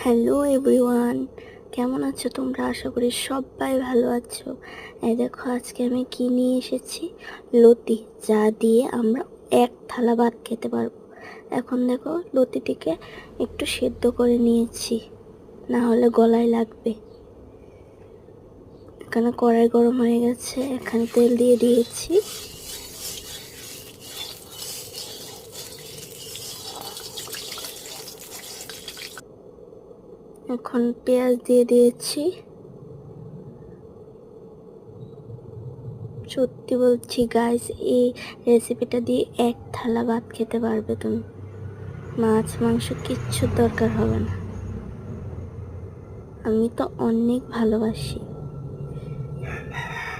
Hello everyone কেমন আছো তোমরা? আশা করি সবাই ভালো আছো। এই দেখো, আজকে আমি কি নিয়ে এসেছি? লতি, যা দিয়ে আমরা এক থালা ভাত খেতে পারব। এখন দেখো, লতিটিকে একটু সেদ্ধ করে নিয়েছি। না হলে গলায় লাগবে। এখানে কড়াই গরম হয়ে গেছে। এখানে তেল দিয়ে দিয়েছি। এখন পেঁয়াজ দিয়ে দিয়েছি। সত্যি বলছি গাইস এই রেসিপিটা দিয়ে এক থালা ভাত খেতে পারবে তুমি। মাছ, মাংস কিচ্ছু দরকার হবে না। আমি তো অনেক ভালোবাসি।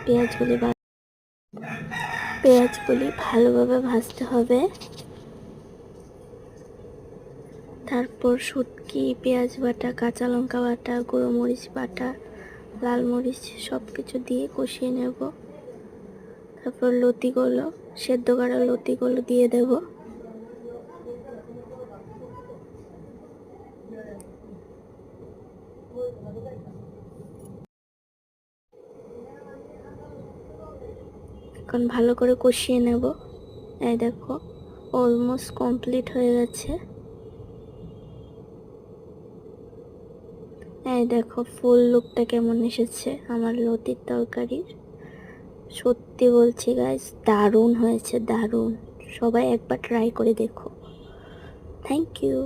পেঁয়াজগুলি পেঁয়াজগুলি ভালোভাবে ভাজতে হবে। তারপর শুটকি, পেঁয়াজ বাটা, কাঁচা লঙ্কা বাটা গুঁড়ো মরিচ বাটা, লাল মরিচ সব কিছু দিয়ে কষিয়ে নেব। তারপর লতিগুলো, সেদ্ধ করা লতিগুলো দিয়ে দেব। এখন ভালো করে কষিয়ে নেব। এই দেখো অলমোস্ট কমপ্লিট হয়ে গেছে। এই দেখো, ফুল লুকটা কেমন এসেছে, আমার লতির তরকারির। সত্যি বলছি গাইস দারুণ হয়েছে, দারুণ। সবাই একবার ট্রাই করে দেখো। Thank you